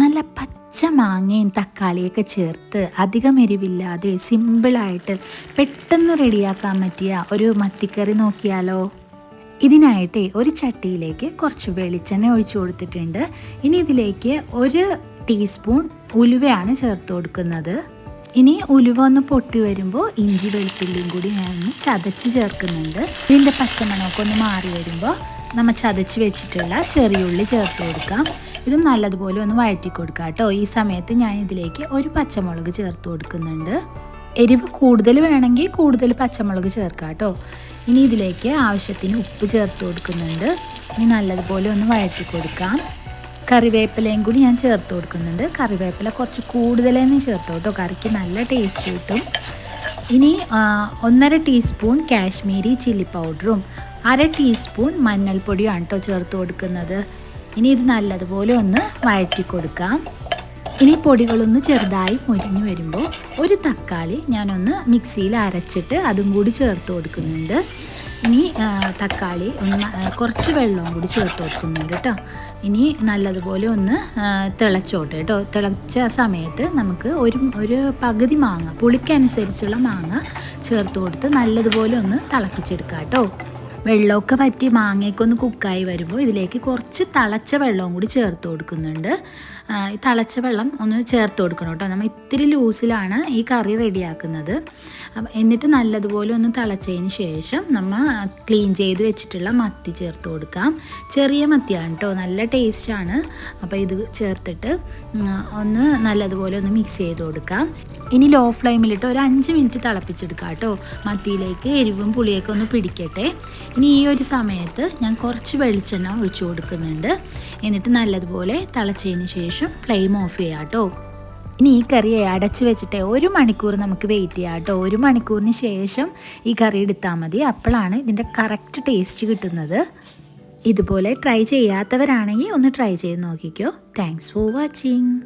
നല്ല പച്ച മാങ്ങയും തക്കാളിയൊക്കെ ചേർത്ത് അധികം എരിവില്ലാതെ സിമ്പിളായിട്ട് പെട്ടെന്ന് റെഡിയാക്കാൻ പറ്റിയ ഒരു മത്തിക്കറി നോക്കിയാലോ? ഇതിനായിട്ട് ഒരു ചട്ടിയിലേക്ക് കുറച്ച് വെളിച്ചെണ്ണ ഒഴിച്ചു കൊടുത്തിട്ടുണ്ട്. ഇനി ഇതിലേക്ക് ഒരു ടീസ്പൂൺ ഉലുവയാണ് ചേർത്ത് കൊടുക്കുന്നത്. ഇനി ഉലുവ ഒന്ന് പൊട്ടി വരുമ്പോൾ ഇഞ്ചി വെളുത്തുള്ളിയും കൂടി ഞാൻ ഒന്ന് ചതച്ച് ചേർക്കുന്നുണ്ട്. ഇതിന്റെ പച്ചമണമൊക്കെ ഒന്ന് മാറി വരുമ്പോൾ നമ്മൾ ചതച്ച് വെച്ചിട്ടുള്ള ചെറിയ ഉള്ളി ചേർത്ത് കൊടുക്കാം. ഇതും നല്ലതുപോലെ ഒന്ന് വഴറ്റി കൊടുക്കുക കേട്ടോ. ഈ സമയത്ത് ഞാൻ ഇതിലേക്ക് ഒരു പച്ചമുളക് ചേർത്ത് കൊടുക്കുന്നുണ്ട്. എരിവ് കൂടുതൽ വേണമെങ്കിൽ കൂടുതൽ പച്ചമുളക് ചേർക്കാം കേട്ടോ. ഇനി ഇതിലേക്ക് ആവശ്യത്തിന് ഉപ്പ് ചേർത്ത് കൊടുക്കുന്നുണ്ട്. ഇനി നല്ലതുപോലെ ഒന്ന് വഴറ്റി കൊടുക്കാം കറിവേപ്പിലയും കൂടി ഞാൻ ചേർത്ത് കൊടുക്കുന്നുണ്ട്. കറിവേപ്പില കുറച്ച് കൂടുതൽ ചേർത്ത് കേട്ടോ കറിക്ക് നല്ല ടേസ്റ്റ് കിട്ടും. ഇനി ഒന്നര ടീസ്പൂൺ കാശ്മീരി ചില്ലി പൗഡറും അര ടീസ്പൂൺ മഞ്ഞൾപ്പൊടിയാണ് കേട്ടോ ചേർത്ത് കൊടുക്കുന്നത്. ഇനി ഇത് നല്ലതുപോലെ ഒന്ന് വഴറ്റി കൊടുക്കാം. ഇനി പൊടികളൊന്ന് ചെറുതായി മുരിഞ്ഞു വരുമ്പോൾ ഒരു തക്കാളി ഞാനൊന്ന് മിക്സിയിൽ അരച്ചിട്ട് അതും കൂടി ചേർത്ത് കൊടുക്കുന്നുണ്ട്. ഇനി തക്കാളി ഒന്ന് കുറച്ച് വെള്ളവും കൂടി ചേർത്ത് കൊടുക്കുന്നുണ്ട് കേട്ടോ. ഇനി നല്ലതുപോലെ ഒന്ന് തിളച്ചോട്ടെ കേട്ടോ. തിളച്ച സമയത്ത് നമുക്ക് ഒരു ഒരു പകുതി മാങ്ങ പുളിക്കനുസരിച്ചുള്ള മാങ്ങ ചേർത്ത് കൊടുത്ത് നല്ലതുപോലെ ഒന്ന് തിളപ്പിച്ചെടുക്കാം കേട്ടോ. വെള്ളമൊക്കെ പറ്റി മാങ്ങയൊക്കെ ഒന്ന് കുക്കായി വരുമ്പോൾ ഇതിലേക്ക് കുറച്ച് തിളച്ച വെള്ളവും കൂടി ചേർത്ത് കൊടുക്കുന്നുണ്ട്. തിളച്ച വെള്ളം ഒന്ന് ചേർത്ത് കൊടുക്കണം കേട്ടോ. നമ്മൾ ഇത്തിരി ലൂസിലാണ് ഈ കറി റെഡിയാക്കുന്നത്. എന്നിട്ട് നല്ലതുപോലെ ഒന്ന് തിളച്ചതിന് ശേഷം നമ്മൾ ക്ലീൻ ചെയ്ത് വെച്ചിട്ടുള്ള മത്തി ചേർത്ത് കൊടുക്കാം. ചെറിയ മത്തിയാണ് കേട്ടോ നല്ല ടേസ്റ്റാണ് അപ്പോൾ ഇത് ചേർത്തിട്ട് ഒന്ന് നല്ലതുപോലെ ഒന്ന് മിക്സ് ചെയ്ത് കൊടുക്കാം. ഇനി ലോ ഫ്ലെയിമിലിട്ട് ഒരു അഞ്ച് മിനിറ്റ് തിളപ്പിച്ചെടുക്കാം കേട്ടോ. മത്തിയിലേക്ക് എരിവും പുളിയൊക്കെ ഒന്ന് പിടിക്കട്ടെ. ഇനി ഈ ഒരു സമയത്ത് ഞാൻ കുറച്ച് വെളിച്ചെണ്ണ ഒഴിച്ചു കൊടുക്കുന്നുണ്ട്. എന്നിട്ട് നല്ലതുപോലെ തിളച്ചതിന് ശേഷം ഫ്ലെയിം ഓഫ് ചെയ്യാം കേട്ടോ. ഇനി ഈ കറി അടച്ചു വെച്ചിട്ട് ഒരു മണിക്കൂർ നമുക്ക് വെയിറ്റ് ചെയ്യാം കേട്ടോ. ഒരു മണിക്കൂറിന് ശേഷം ഈ കറി എടുത്താൽ മതി. അപ്പോഴാണ് ഇതിന്റെ കറക്റ്റ് ടേസ്റ്റ് കിട്ടുന്നത്. ഇതുപോലെ ട്രൈ ചെയ്യാത്തവരാണെങ്കിൽ ഒന്ന് ട്രൈ ചെയ്ത് നോക്കിക്കോ. Thanks for watching